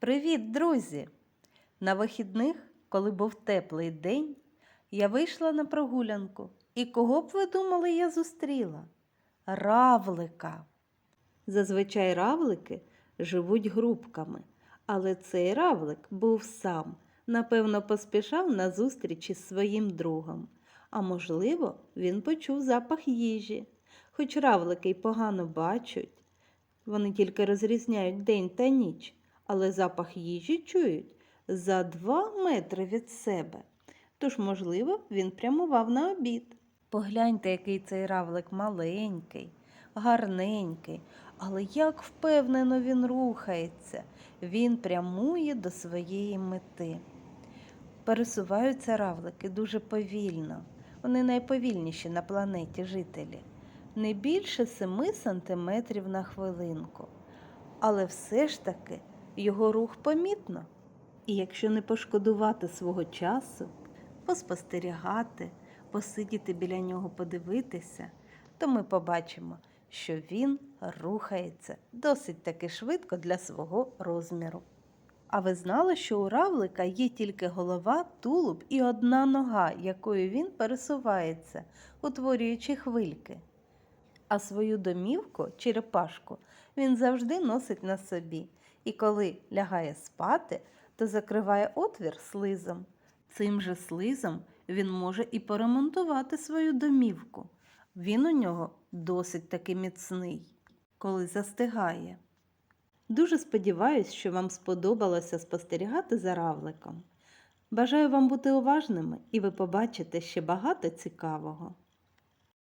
Привіт, друзі! На вихідних, коли був теплий день, я вийшла на прогулянку. І кого б ви думали, я зустріла? Равлика. Зазвичай равлики живуть групками, але цей равлик був сам, напевно, поспішав на зустріч із своїм другом. А можливо, він почув запах їжі. Хоч равлики й погано бачать, вони тільки розрізняють день та ніч, але запах їжі чують за два метри від себе. Тож, можливо, він прямував на обід. Погляньте, який цей равлик маленький, гарненький, але як впевнено він рухається, він прямує до своєї мети. Пересуваються равлики дуже повільно. Вони найповільніші на планеті жителі, не більше 7 сантиметрів на хвилинку. Але все ж таки його рух помітно. І якщо не пошкодувати свого часу, поспостерігати, посидіти біля нього, подивитися, то ми побачимо, що він рухається досить таки швидко для свого розміру. А ви знали, що у равлика є тільки голова, тулуб і одна нога, якою він пересувається, утворюючи хвильки. А свою домівку, черепашку, він завжди носить на собі, і коли лягає спати, то закриває отвір слизом. Цим же слизом він може і поремонтувати свою домівку. Він у нього досить таки міцний, коли застигає. Дуже сподіваюсь, що вам сподобалося спостерігати за равликом. Бажаю вам бути уважними, і ви побачите ще багато цікавого.